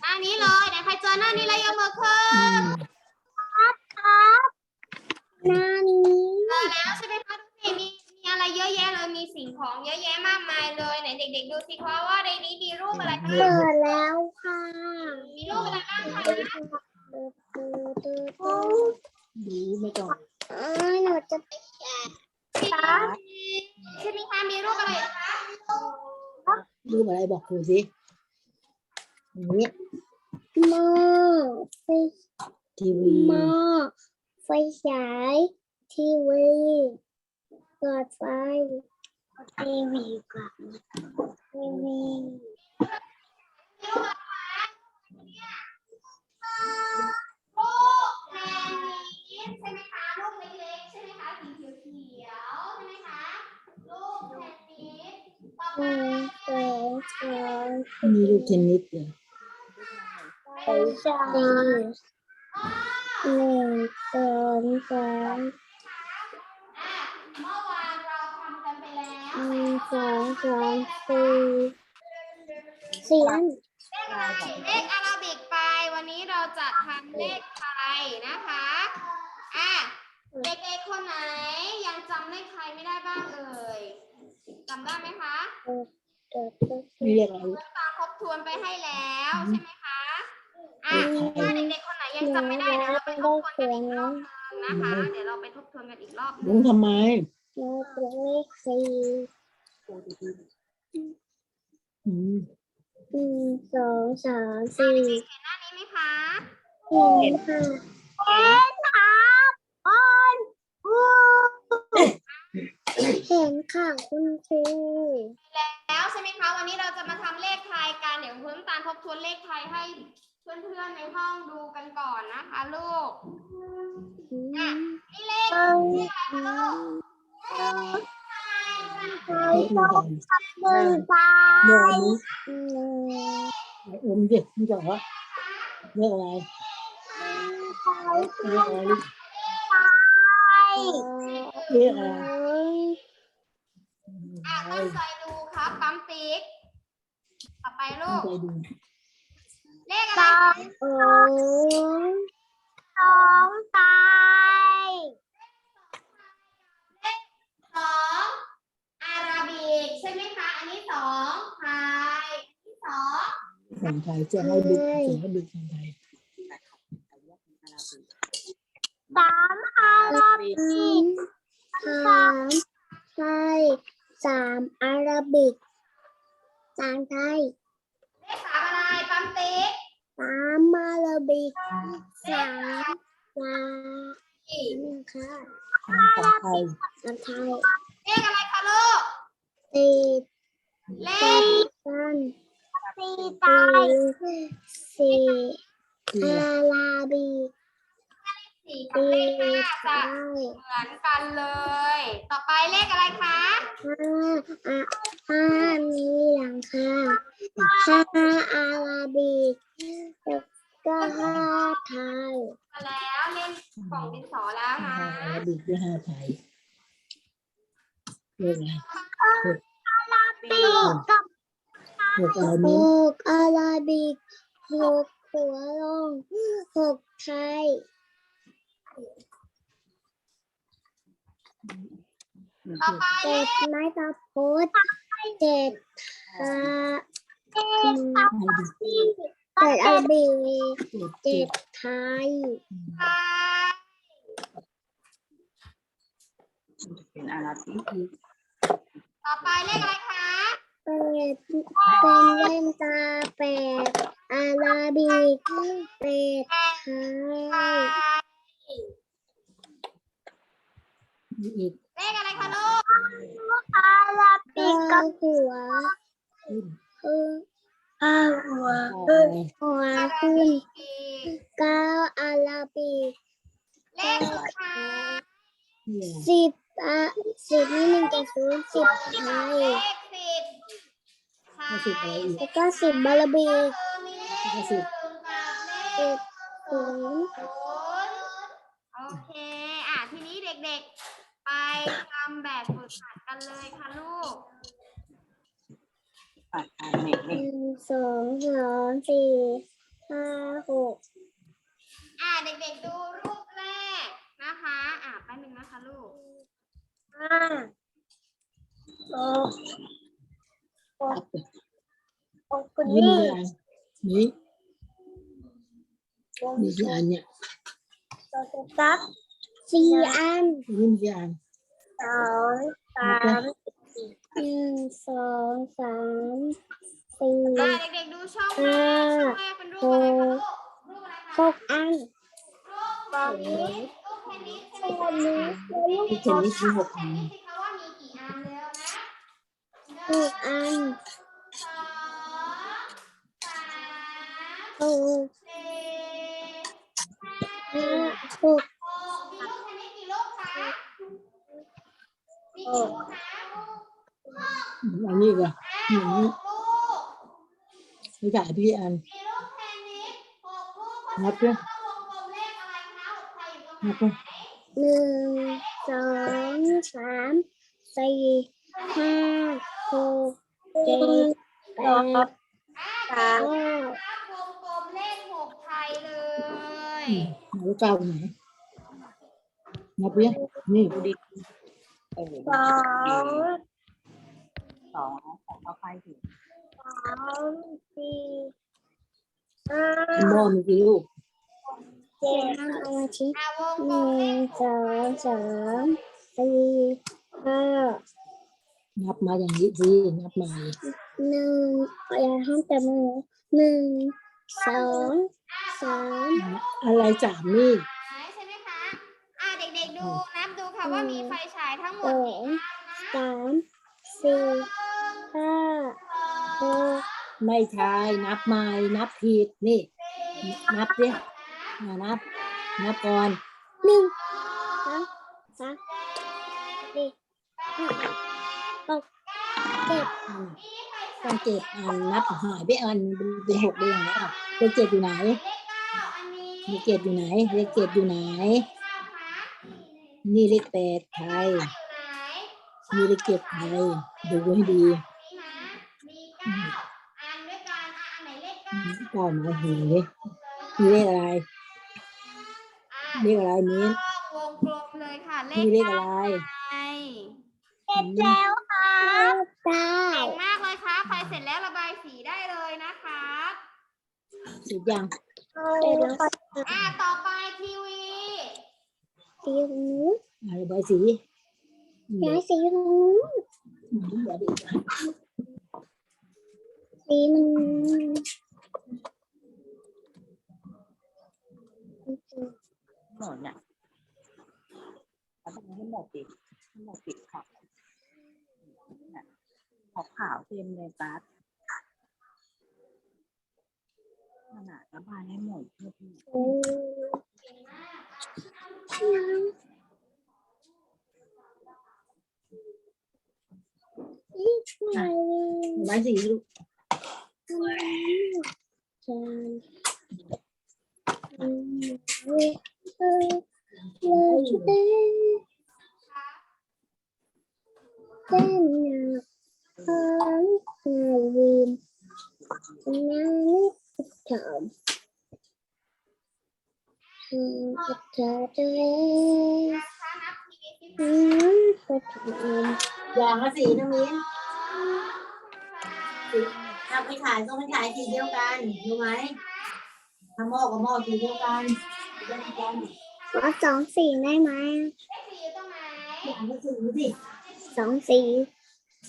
หน้านี้เลยไหนใครเจอหน้านี้แล้วยกมือขึ้น หน้านี้ เจอแล้วใช่ไหมคะดูสิมีมีอะไรเยอะแยะเลยมีสิ่งของเยอะแยะมากมายเลยไหนเด็ก ๆ ดูสิคะว่าในนี้มีรูปอะไรบ้าง เปิดแล้วค่ะ มีรูปอะไรบ้างคะ ดูไม่ต้องเอ้ยหนูจะไปใช่ไหมคะมีรูปอะไรคะรูปอะไรบอกครูสินี้หม้อไฟทีวีหม้อไฟฉายทีวีหลอดไฟทีวีก่อนทีวี มีลูกเทนนิสเลยไฟฉายหนึ่งสองสามอะเมื่อวานเราทำกันไปแล้วหนึ่งสองสามสี่สี่อันเลขอาราบิกไปวันนี้เราจะทำเลขไทยนะคะอะเด็กๆคนไหนยังจำเลขไทยไม่ได้บ้างเอ่ยำได้ไหมคะเกิดขึ้นมีเรียกอะไรเพื่อนตาทบทวนไปให้แล้วใช่ไหมคะ อะถ้าเด็กๆคนไหนยังจำไม่ได้เดี๋ยวเราไปทบทวนกันอีกรอบนึงนะคะ เดี๋ยวเราไปทบทวนกันอีกรอบนึลุงงทำไมเราเป็นเลขสี่อืมหนึ่งสองสามสี่เด็กๆเห็นหน้านี้ไหมคะเห็นค่ะเห็นครับออน เห็นค่ะคุณครูแล้วใช่ไหมคะวันนี้เราจะมาทำเลขไทยกันเดี๋ยวเพิ่มตาลทบทวนเลขไทยให้เพื่อนๆในห้องดูกันก่อนนะคะลูกอะนี่เลขเอาเลขอะไรคะลูกไปลุงทหนึ่งสาำเรื่องมนี้หนึ่งอมดินี่จะว่าเรื่องอะไรเรื่องอะไรเรื่องอะไร อะตั้งใจดูครับปั๊มติ๊กต่อไปลูตั้งกใจดูเลขอะไรคะสองสองตายสองอาราบิกใช่ไหมคะ อันนี้สองไทยอันนี้สองคนไทยจะให้บิ๊กจะให้บิ๊กคนไทยสามอาราบิกสามไทยสามอารา บิกสามไทยเลขสามอะไรปั๊มติ๊กสามอาราบิกสามสามอีกหนึ่งค่ะคนไทยสามไทยเลขอะไรคะลูกสี่เลสี่ขกันสี่ไทยสี่คืออาราบิก สี่กับเลขห้าจะเหมือนกันเลย ต่อไปเลขอะไรคะห้าอะห้ามีหลังคาห้าอาราบิกแล้วก็ห้าไทยมาแล้วเล่นกล่องดินสอแล้วนะห้าอาราบิกด้วยห้าไทยเอองอะไรปีกกับหกอะไรหกอาราบิกหกหัวลงหกไทย ต่อไป เลเจ็ดขไม้ตะพดเจ็ดอาไทยดิเจ็ดอาราบิกเจ็ดเจ็เจ็ดดไทยไทยเป็นอาราบิกต่อไปเลขอะไรคะเป็ดเป็นเล่นตาเป็ดอาราบิกเป็ดไทไทยยมีอีก เลขอะไรคะลูกอาราบิกกับหัวคืออาหัวหัวอาราขึ้นบิกเก้าอาราบิเลขสุดท้ายสิบอะสิบนี่หนึ่งกับศูนย์สิบไทยเลขสิบสิบอะไรอีกแล้วก็สิบบาราบิกมีเลขหนึ่งกับสิบศูนย์โอเค อะ ทีนี้เด็กๆ ไปทำแบบฝึกหัดกันเลยค่ะลูกปัดอ่านเน็ตหเน็ตนึ่งสองสามสี่ห้าหกอะเด็กๆดูรูปแรกนะคะ อะแป๊บนึงนะคะลูก ห้าหกหกหกคนนี่นี้มีกี่อันนี่มีกี่อันเนี่ยเราจะตักสี่อันนี่มีกี่อันส องสามหนึ่งสองสามสี่อะเด็กๆดูช่องแรกช่องแรกเป็นรูปอะไรคะลูกรูปอะไรหคะกอันรูปบอลนี้รูปเทนนิสใช่ไหมวันนี้คะที่เทนนิสมีหกอันนี่สิคะว่ามีกี่อันเร็วนะหกอันสองสามหกสี่ห้าหกหกมีลูกเทนนิสกี่ลูกคะมีกี่ลูกคะ อันนี้ก็อ่าหกลูกไม่จ่ายพี่อันมีลูกเทนนิสหกลูกเพราะนับฉะด้วนั้ยนต้องวงกลมเลขอะไรคะหกใครอยู่ตรงไหนนับด้วยหนึ่งสองสามสี่ห้าหกเจ็ดแปดอ่าเก้านับวงกลมเลขหกไทยเลยอืมไหนเก้าไหนนับด้วยนี่ดูดิ เออสองสองของเข้าไปถึงสามสี่ห้าหม้อมีกี่ลูกเจ็ดเอามาชี้อ่าวงหกลมนึ่เลงขสองสามสี่ห้านับมาอย่างนี้สินับมาหนึ่งอย่าห้ามแต่มือหนึ่งสองสามอะไรสามนี่ใช่ไหมคะอ่าเด็กๆดูนับดูค่ะว่ามีไฟฉายทั้งหมสดอกี่งอันนะสามสี่ห้าหกไม่ใช่นับใหม่นับผิดนี่ นับดิอ่านับ นับก่อนหนึ่งสองสามสี่ห้าหกเจ็ดอืมต้องเจ็ดอันนับหายไปอันเป็นเป็นหกได้ยังไงอะเลขเจ็ดอยู่ไหนเลขเก้าอันนี้เลขเจ็ดอยู่ไหนเลขเจ็ดอยู่ไหนเก้าคะ นี่เลขแปดไทยอยู่ไหนมีเลขเจ็ดไทยดูให้ดีนี่นะมีเก้าอันด้วยกันอะอันไหนเลขเก้าเก้ามาหูมีเลขอะไรอะเลขอะไรมิ้นวงกลมเลยค่ะเลมีขเลขอะไรไทยอืมแล้วค่ะเก้าเก่งมากเลยค่ะใครเสร็จแล้วระบายสีได้เลยนะคะสิบยังเสร็จแล้วก็อะต่อไปทีวี สีนู้นอ่าระบายสีอืมย้ายสีนู้นอืมเดี๋ยวดิสีมันหมดเนี่ยเอาไปให้หมดดิให้หมดติดขาวเนี่ยขาวขาวๆเต็มเลยปั๊ดขนาดระบายให้หมดเพื่อ ที่โอ้นี่ใงละสีนะมิ้นสองถ้าไปขายก็ไปขายสีเดียวกันรู้ไหมถ้าหม้อกับหม้อสีเดียวกันสีเดียวกันขอสองสีได้ไหมเลขสี่อยู่ตรงไหนอย่างละสีสิสองสี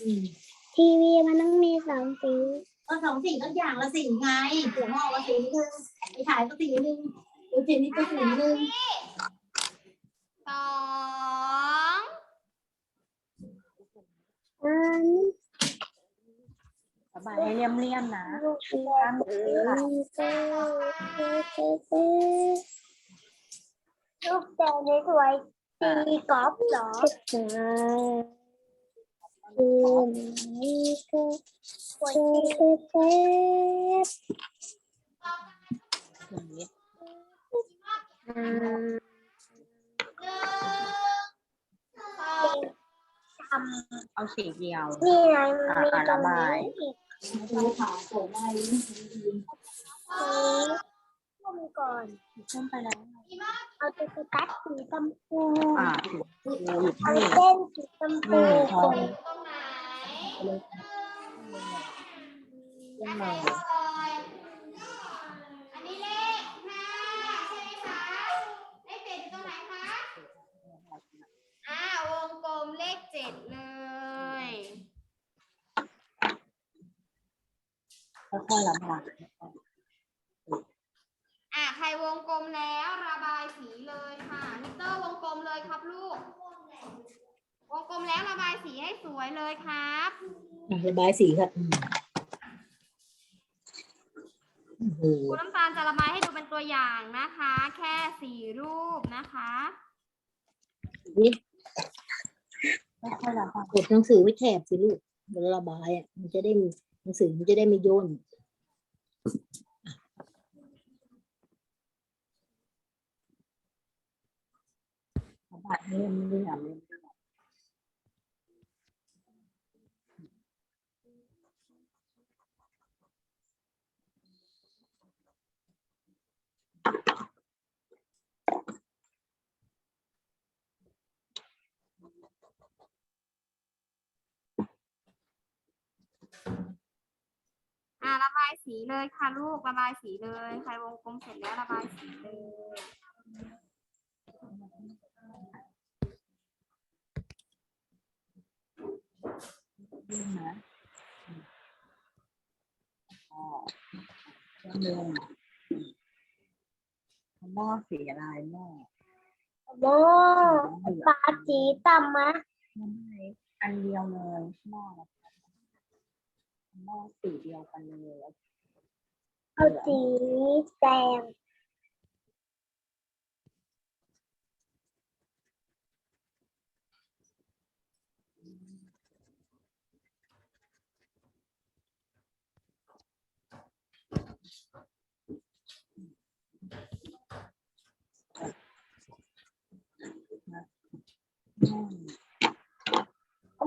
อืมทีวีมันต้องมีสองสีก็สองสีก็อย่างละสีไงเดี๋ยวหม้อก็สีหนึ่งไปขายก็สีหนึ่งดูเจนี่ก็สีหนึ่งสอง อันระบายให้เลี่ยมๆนะลูกสีอันเออเต้เต้เต้เต้ลูกแต่ในสวยตีกอล์ฟเหรอใช่คืนนี้ก็เจอแค่อย่างนี้อ่า หนึ่งสอง เอาสีเดียว นี่ไงมันอ่ามีอ่าตรระงบายนี้อีกดูขาวสวยมากเลยนี้ต้มก่อนขึ้นไปแล้ว เอาตุ๊กตาสีชมพูอ่าสีชมพูอยู่เอาที่ เส้นสีชมพูนี่พอ ก่อนตรงไหน ขึ้นมา อันนี้เลขห้าใช่ไหมคะ เลขเจ็ดอยู่ตรงไหนคะ อ่า วงกลมเลขเจ็ดเลยค่อยๆระบายอะใครวงกลมแล้วระบายสีเลยค่ะมิเตอร์วงกลมเลยครับลูก วงกลมแล้วระบายสีให้สวยเลยครับอะระบายสีครับอืมโอ้โหครูน้ำตาลจะระบายให้ดูเป็นตัวอย่างนะคะ แค่สี่รูปนะคะ นี่ ค่อยๆระบายกดหนังสือไว้แถบสิลูกเวลาระบายอะ มันจะได้หนังสือมันจะได้ไม่ย่นระบายให้เรีย อะระบายสีเลยค่ะลูกระบายสีเลยใครวงกลมเสร็จแล้วระบายสีเลยนะอ๋อเรื่องหม้อสีอะไรหม้อโม่ปลาสีต่ำมะไม่อันเดียวเลยหม้อ ละหม้อสีเดียวกันเลยเอาสีแดงอืม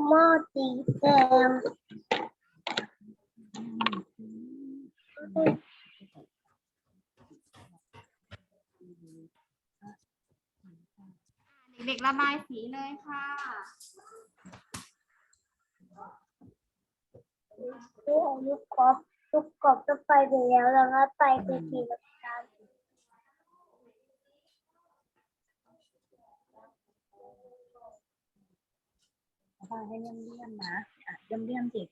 หม้อสีแดง เด็กๆระบายสีเลยค่ะนี่เอาลูกกบลูกกบจะไปไปแล้วแล้วก็ไปไปทีละการระบายให้เลี่ยมๆนะอะเลี่ยมๆสิ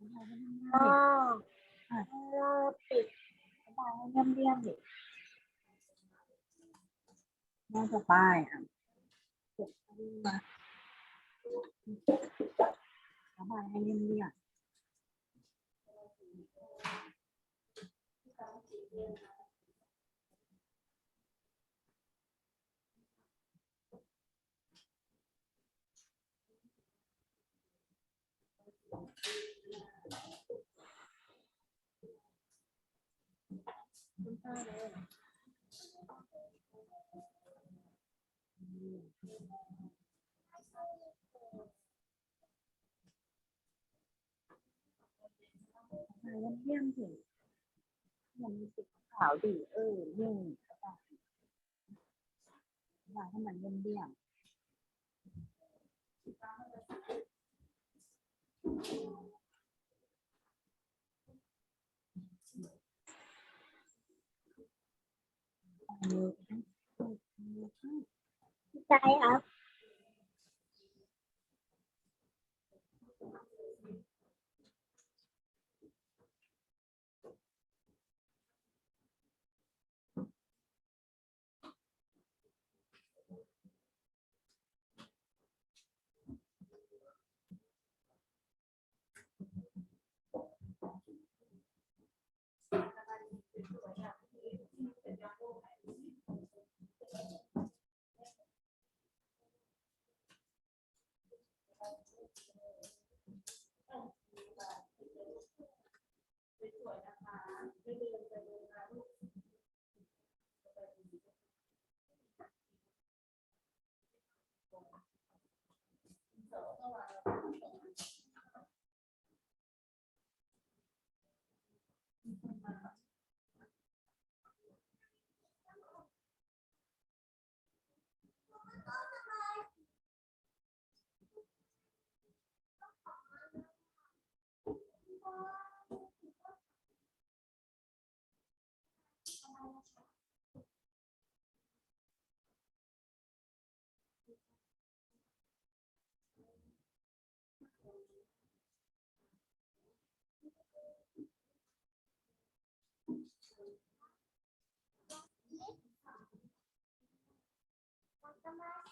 ระบายให้เลี่ยมหม้อๆอ่ ปิดระบายให้เยี่ยมๆสิหม้อต่อไปอะกดมาระบายให้เยี่ยมๆมาเยี่ยมๆสิมันมีสีขาวดี เออเลี่ยมกระดาษวางให้มันเยี่ยมๆอันนี้ ใจ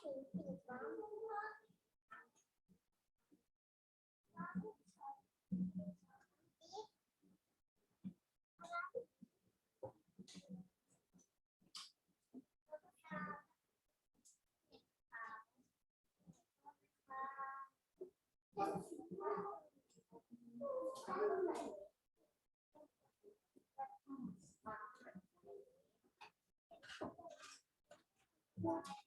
ครั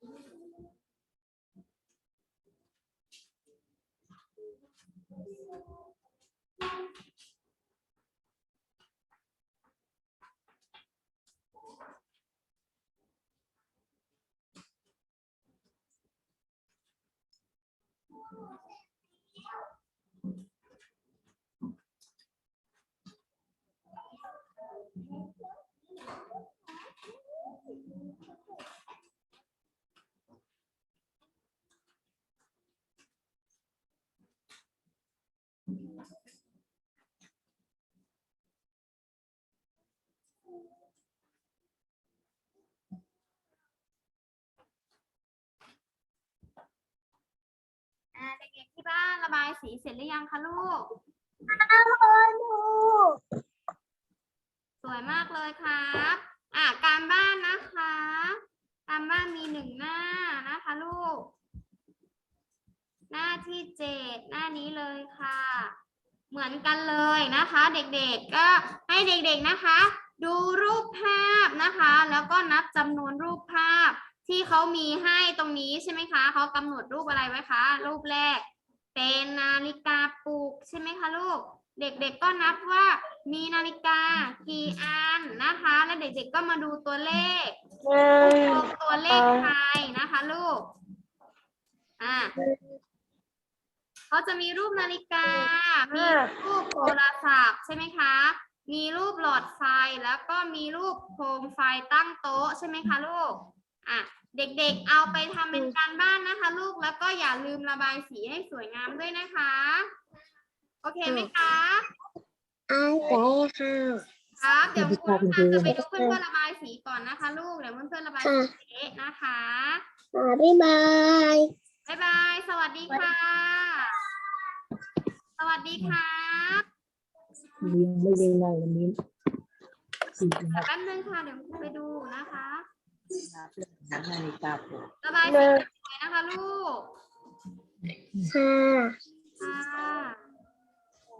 บอ่าเด็กๆที่บ้านระบาย สีเสร็จหรือยังคะลูกสวยมากเลยครับอะการบ้านนะคะ การบ้านมีหนึ่งหน้านะคะลูก หน้าที่เจ็ดหน้านี้เลยค่ะ เหมือนกันเลยนะคะ เด็กๆก็ให้เด็กๆนะคะ ดูรูปภาพนะคะ แล้วก็นับจำนวนรูปภาพที่เขามีให้ตรงนี้ใช่ไหมคะ เขากำหนดรูปอะไรไว้คะ รูปแรก เป็นนาฬิกาปลุกใช่ไหมคะลูก เด็กๆก็นับว่ามีนาฬิกากี่อันนะคะ แล้วเด็กๆก็มาดูตัวเลขรวมตัวเลขไทยนะคะลูก อ่าเขาจะมีรูปนาฬิกา มีรูปโทรศัพท์ใช่ไหมคะ มีรูปหลอดไฟแล้วก็มีรูปโคมไฟตั้งโต๊ะใช่ไหมคะลูก อะ เด็กๆเอาไปทำเป็นการบ้านนะคะ ลูกแล้วก็อย่าลืมระบายสีให้สวยงามด้วยนะคะ โอเคไหมคะอาใจค่ะครับเดี๋ยวคุณครูจะไปดูเพื่อนๆระบายสีก่อนนะคะ ลูกเดี๋ยวเพื่อนๆระบายสีเอ๊ะนะคะค่ะบ๊ายบายบ๊ายบายสวัสดีค่ะ สวัสดีครับยังไม่ได้เลยวันนี้สี่นะแป๊บนึงค่ะเดี๋ยวครูไปดูนะคะ นะเรื่องของนาฬิกาปลุกระบายสีสวยนะคะลูกค่ะ ค่ะ